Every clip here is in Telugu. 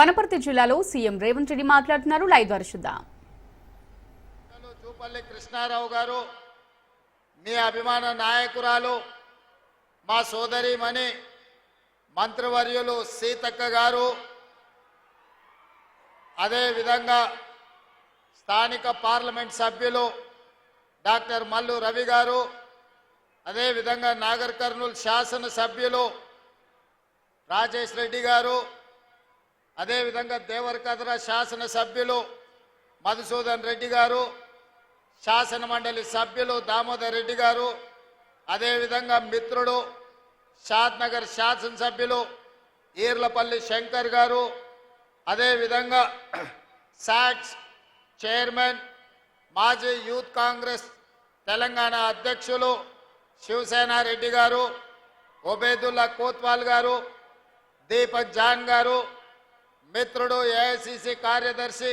వనపర్తి జిల్లాలో సీఎం రేవంత్ రెడ్డి మాట్లాడుతున్నారు. లైవ్ ద్వారా చూద్దాం. కృష్ణారావు గారు మీ అభిమాన నాయకురాలు మా సోదరిమణి మంత్రివర్యులు సీతక్క గారు అదేవిధంగా స్థానిక పార్లమెంట్ సభ్యులు డాక్టర్ మల్లు రవి గారు అదేవిధంగా నాగర్ కర్నూలు శాసన సభ్యులు రాజేష్ రెడ్డి గారు అదేవిధంగా దేవరకద్ర శాసన సభ్యులు మధుసూదన్ రెడ్డి గారు శాసన మండలి సభ్యులు దామోదర్ రెడ్డి గారు అదేవిధంగా మిత్రుడు షాద్నగర్ శాసనసభ్యులు ఈర్లపల్లి శంకర్ గారు అదేవిధంగా సాక్స్ చైర్మన్ మాజీ యూత్ కాంగ్రెస్ తెలంగాణ అధ్యక్షులు శివసేన రెడ్డి గారు ఒబేదుల్లా కోత్వాల్ గారు దీపక్ జాన్ గారు మిత్రుడు ఏఐసిసి కార్యదర్శి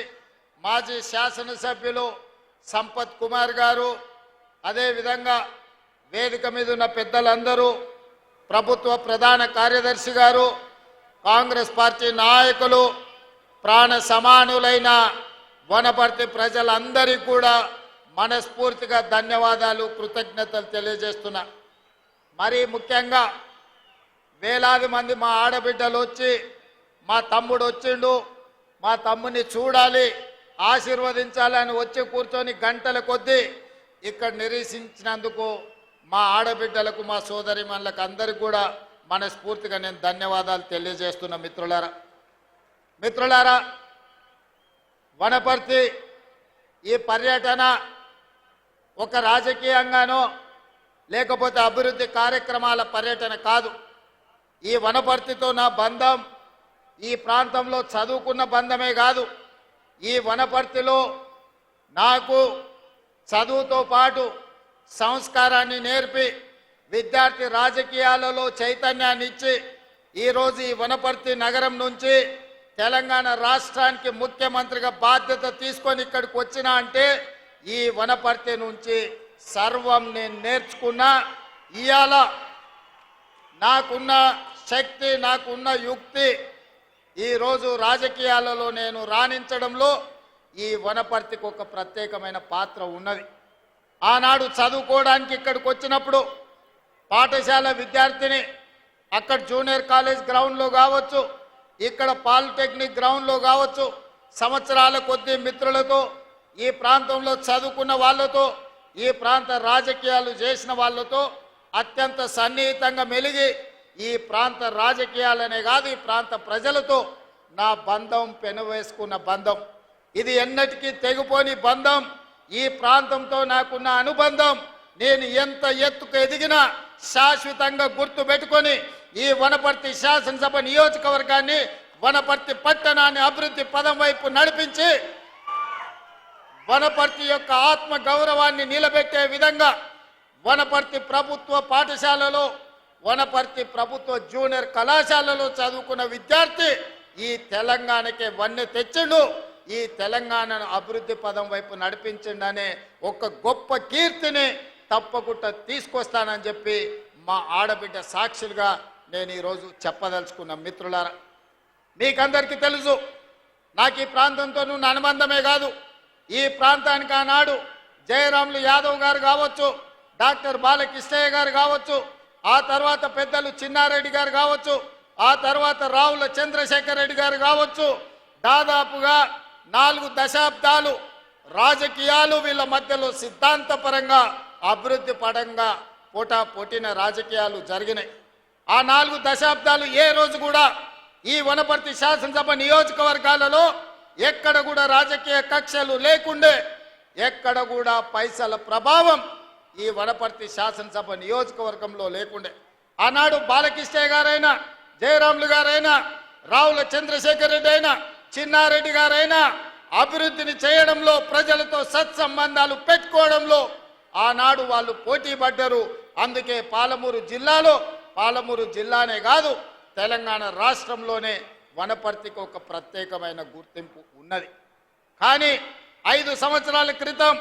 మాజీ శాసనసభ్యులు సంపత్ కుమార్ గారు అదేవిధంగా వేదిక మీద ఉన్న పెద్దలందరూ ప్రభుత్వ ప్రధాన కార్యదర్శి గారు కాంగ్రెస్ పార్టీ నాయకులు ప్రాణ సమానులైన వనపర్తి ప్రజలందరికీ కూడా మనస్ఫూర్తిగా ధన్యవాదాలు కృతజ్ఞతలు తెలియజేస్తున్నా. మరీ ముఖ్యంగా వేలాది మంది మా ఆడబిడ్డలు వచ్చి మా తమ్ముడు వచ్చిండు. మా తమ్ముని చూడాలి ఆశీర్వదించాలని వచ్చి కూర్చొని గంటల కొద్దీ ఇక్కడ నిరీక్షించినందుకు మా ఆడబిడ్డలకు మా సోదరిమణులకు అందరికీ కూడా మనస్ఫూర్తిగా నేను ధన్యవాదాలు తెలియజేస్తున్న మిత్రులారా. మిత్రులారా వనపర్తి ఈ పర్యటన ఒక రాజకీయంగానో లేకపోతే అభివృద్ధి కార్యక్రమాల పర్యటన కాదు. ఈ వనపర్తితో నా బంధం ఈ ప్రాంతంలో చదువుకున్న బంధమే కాదు ఈ వనపర్తిలో నాకు చదువుతో పాటు సంస్కారాన్ని నేర్పి విద్యార్థి రాజకీయాలలో చైతన్యాన్ని ఇచ్చి ఈరోజు ఈ వనపర్తి నగరం నుంచి తెలంగాణ రాష్ట్రానికి ముఖ్యమంత్రిగా బాధ్యత తీసుకొని ఇక్కడికి వచ్చినా అంటే ఈ వనపర్తి నుంచి సర్వం నేను నేర్చుకున్నా. ఇవాళ నాకున్న శక్తి నాకున్న యుక్తి ఈరోజు రాజకీయాలలో నేను రాణించడంలో ఈ వనపర్తికి ఒక ప్రత్యేకమైన పాత్ర ఉన్నది. ఆనాడు చదువుకోవడానికి ఇక్కడికి వచ్చినప్పుడు పాఠశాల విద్యార్థిని అక్కడ జూనియర్ కాలేజ్ గ్రౌండ్లో కావచ్చు ఇక్కడ పాలిటెక్నిక్ గ్రౌండ్లో కావచ్చు సంవత్సరాల కొద్దీ మిత్రులతో ఈ ప్రాంతంలో చదువుకున్న వాళ్ళతో ఈ ప్రాంత రాజకీయాలు చేసిన వాళ్ళతో అత్యంత సన్నిహితంగా మెలిగి ఈ ప్రాంత రాజకీయాలనే కాదు ఈ ప్రాంత ప్రజలతో నా బంధం పెనవేసుకున్న బంధం. ఇది ఎన్నటికీ తెగిపోని బంధం. ఈ ప్రాంతంతో నాకున్న అనుబంధం నేను ఎంత ఎత్తుకు ఎదిగినా శాశ్వతంగా గుర్తు పెట్టుకొని ఈ వనపర్తి శాసనసభ నియోజకవర్గాన్ని వనపర్తి పట్టణాన్ని అభివృద్ధి పదం వైపు నడిపించి వనపర్తి యొక్క ఆత్మ గౌరవాన్ని నిలబెట్టే విధంగా వనపర్తి ప్రభుత్వ పాఠశాలలో వనపర్తి ప్రభుత్వ జూనియర్ కళాశాలలో చదువుకున్న విద్యార్థి ఈ తెలంగాణకే వన్నె తెచ్చిండు. ఈ తెలంగాణను అభివృద్ధి పదం వైపు నడిపించిండనే ఒక గొప్ప కీర్తిని తప్పకుండా తీసుకొస్తానని చెప్పి మా ఆడబిడ్డ సాక్షులుగా నేను ఈరోజు చెప్పదలుచుకున్న మిత్రులారా మీకందరికీ తెలుసు నాకు ఈ ప్రాంతంతో అనుబంధమే కాదు. ఈ ప్రాంతానికి ఆనాడు జయరాములు యాదవ్ గారు కావచ్చు డాక్టర్ బాలకృష్ణయ్య గారు కావచ్చు ఆ తర్వాత పెద్దలు చిన్నారెడ్డి గారు కావచ్చు ఆ తర్వాత రావుల చంద్రశేఖర్ రెడ్డి గారు కావచ్చు దాదాపుగా నాలుగు దశాబ్దాలు రాజకీయాలు వీళ్ళ మధ్యలో సిద్ధాంతపరంగా అభివృద్ధి పరంగా పోటా పోటీన రాజకీయాలు జరిగినాయి. ఆ నాలుగు దశాబ్దాలు ఏ రోజు కూడా ఈ వనపర్తి శాసనసభ నియోజకవర్గాలలో ఎక్కడ కూడా రాజకీయ కక్షలు లేకుండే ఎక్కడ కూడా పైసల ప్రభావం ఈ వనపర్తి శాసనసభ నియోజకవర్గంలో లేకుండే. ఆనాడు బాలకృష్ణయ్య గారైనా జయరాములు గారైనా రావుల చంద్రశేఖర్ రెడ్డి అయినా చిన్నారెడ్డి గారైనా అభివృద్ధిని చేయడంలో ప్రజలతో సత్సంబంధాలు పెట్టుకోవడంలో ఆనాడు వాళ్ళు పోటీ పడ్డారు. అందుకే పాలమూరు జిల్లాలో పాలమూరు జిల్లానే కాదు తెలంగాణ రాష్ట్రంలోనే వనపర్తికి ఒక ప్రత్యేకమైన గుర్తింపు ఉన్నది. కానీ ఐదు సంవత్సరాల క్రితం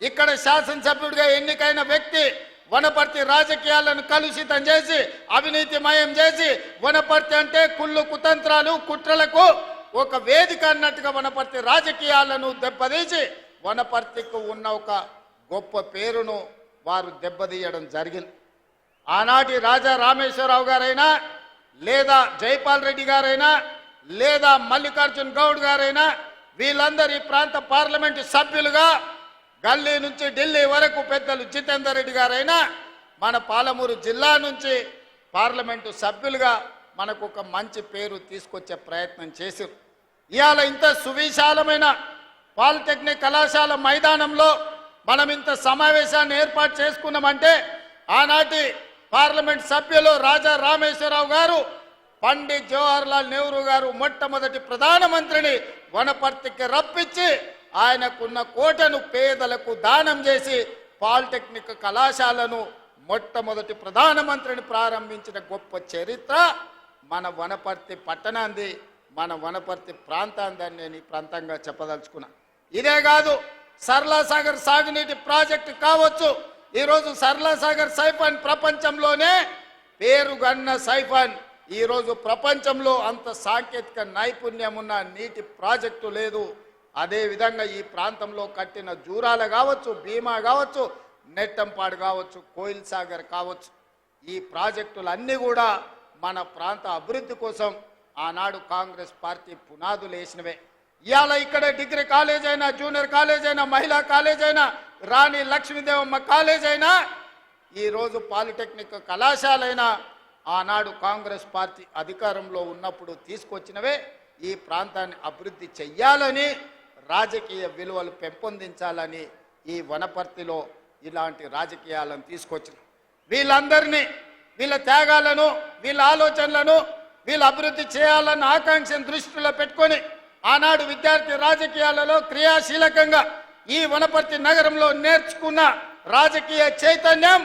ఇక్కడ శాసనసభ్యుడిగా ఎన్నికైన వ్యక్తి వనపర్తి రాజకీయాలను కలుషితం చేసి అవినీతిమయం చేసి వనపర్తి అంటే కుళ్ళు కుతంత్రాలు కుట్రలకు ఒక వేదిక అన్నట్టుగా వనపర్తి రాజకీయాలను దెబ్బతీసి వనపర్తికి ఉన్న ఒక గొప్ప పేరును వారు దెబ్బతీయడం జరిగింది. ఆనాటి రాజా రామేశ్వరరావు గారైనా లేదా జైపాల్ రెడ్డి గారైనా లేదా మల్లికార్జున్ గౌడ్ గారైనా వీళ్ళందరి ప్రాంత పార్లమెంటు సభ్యులుగా గల్లీ నుంచి ఢిల్లీ వరకు పెద్దలు జితేందర్ రెడ్డి గారైనా మన పాలమూరు జిల్లా నుంచి పార్లమెంటు సభ్యులుగా మనకు ఒక మంచి పేరు తీసుకొచ్చే ప్రయత్నం చేశారు ఇవాళ ఇంత సువిశాలమైన పాలిటెక్నిక్ కళాశాల మైదానంలో మనం ఇంత సమావేశాన్ని ఏర్పాటు చేసుకున్నామంటే ఆనాటి పార్లమెంట్ సభ్యులు రాజా రామేశ్వరరావు గారు పండిత్ జవహర్లాల్ నెహ్రూ గారు మొట్టమొదటి ప్రధానమంత్రిని వనపర్తికి రప్పించి ఆయనకున్న కోటను పేదలకు దానం చేసి పాలిటెక్నిక్ కళాశాలను మొట్టమొదటి ప్రధానమంత్రిని ప్రారంభించిన గొప్ప చరిత్ర మన వనపర్తి పట్టణాంది మన వనపర్తి ప్రాంతాన్ని నేను ఈ ప్రాంతంగా చెప్పదలుచుకున్నా. ఇదే కాదు సర్లా సాగర్ సాగునీటి ప్రాజెక్టు కావచ్చు. ఈరోజు సర్లా సాగర్ సైఫాన్ ప్రపంచంలోనే పేరుగన్న సైఫాన్. ఈరోజు ప్రపంచంలో అంత సాంకేతిక నైపుణ్యం ఉన్న నీటి ప్రాజెక్టు లేదు. అదేవిధంగా ఈ ప్రాంతంలో కట్టిన జూరాల కావచ్చు భీమా కావచ్చు నెట్టంపాడు కావచ్చు కోయిల్ సాగర్ కావచ్చు ఈ ప్రాజెక్టులన్నీ కూడా మన ప్రాంత అభివృద్ధి కోసం ఆనాడు కాంగ్రెస్ పార్టీ పునాదులు వేసినవే. ఇవాళ ఇక్కడ డిగ్రీ కాలేజ్ అయినా జూనియర్ కాలేజ్ అయినా మహిళా కాలేజ్ అయినా రాణి లక్ష్మీదేవమ్మ కాలేజ్ అయినా ఈరోజు పాలిటెక్నిక్ కళాశాలైనా ఆనాడు కాంగ్రెస్ పార్టీ అధికారంలో ఉన్నప్పుడు తీసుకొచ్చినవే. ఈ ప్రాంతాన్ని అభివృద్ధి చెయ్యాలని రాజకీయ విలువలు పెంపొందించాలని ఈ వనపర్తిలో ఇలాంటి రాజకీయాలను తీసుకొచ్చిన వీళ్ళందరినీ వీళ్ళ త్యాగాలను వీళ్ళ ఆలోచనలను వీళ్ళు అభివృద్ధి చేయాలన్న ఆకాంక్షను దృష్టిలో పెట్టుకొని ఆనాడు విద్యార్థి రాజకీయాలలో క్రియాశీలకంగా ఈ వనపర్తి నగరంలో నేర్చుకున్న రాజకీయ చైతన్యం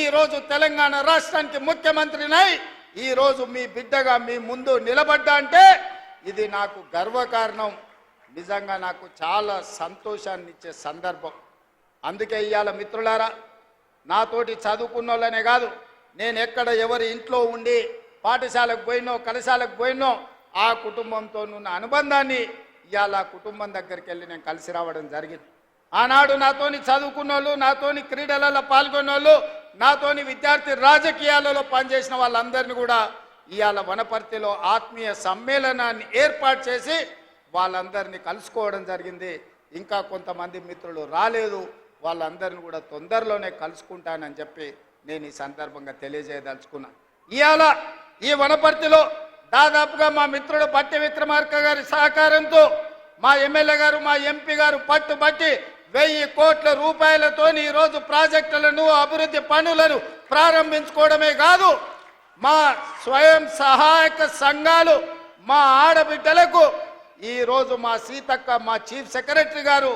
ఈరోజు తెలంగాణ రాష్ట్రానికి ముఖ్యమంత్రినై ఈ రోజు మీ బిడ్డగా మీ ముందు నిలబడ్డా అంటే ఇది నాకు గర్వకారణం. నిజంగా నాకు చాలా సంతోషాన్ని ఇచ్చే సందర్భం. అందుకే ఇవాళ మిత్రులారా నాతోటి చదువుకున్న వాళ్ళనే కాదు నేను ఎక్కడ ఎవరి ఇంట్లో ఉండి పాఠశాలకు పోయినో కళాశాలకు పోయినో ఆ కుటుంబంతో ఉన్న అనుబంధాన్ని ఇవాళ కుటుంబం దగ్గరికి వెళ్ళి నేను కలిసి రావడం జరిగింది. ఆనాడు నాతోని చదువుకున్న వాళ్ళు నాతోని క్రీడలలో పాల్గొన్న వాళ్ళు నాతోని విద్యార్థి రాజకీయాలలో పనిచేసిన వాళ్ళందరినీ కూడా ఇవాళ వనపర్తిలో ఆత్మీయ సమ్మేళనాన్ని ఏర్పాటు చేసి వాళ్ళందరినీ కలుసుకోవడం జరిగింది. ఇంకా కొంతమంది మిత్రులు రాలేదు. వాళ్ళందరిని కూడా తొందరలోనే కలుసుకుంటానని చెప్పి నేను ఈ సందర్భంగా తెలియజేయదలుచుకున్నా. ఇవాళ ఈ వనపర్తిలో దాదాపుగా మా మిత్రుడు పట్టి విక్రమార్క గారి సహకారంతో మా ఎమ్మెల్యే గారు మా ఎంపీ గారు పట్టుబట్టి వెయ్యి కోట్ల రూపాయలతో ఈరోజు ప్రాజెక్టులను అభివృద్ధి పనులను ప్రారంభించుకోవడమే కాదు మా స్వయం సహాయక సంఘాలు మా ఆడబిడ్డలకు ఈరోజు మా సీతక్క మా చీఫ్ సెక్రటరీ గారు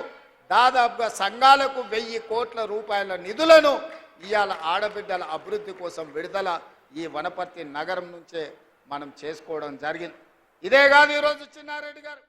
దాదాపుగా సంఘాలకు వెయ్యి కోట్ల రూపాయల నిధులను ఇవాళ ఆడబిడ్డల అభివృద్ధి కోసం విడుదల ఈ వనపర్తి నగరం నుంచే మనం చేసుకోవడం జరిగింది. ఇదే కాదు ఈరోజు చిన్నారెడ్డి గారు.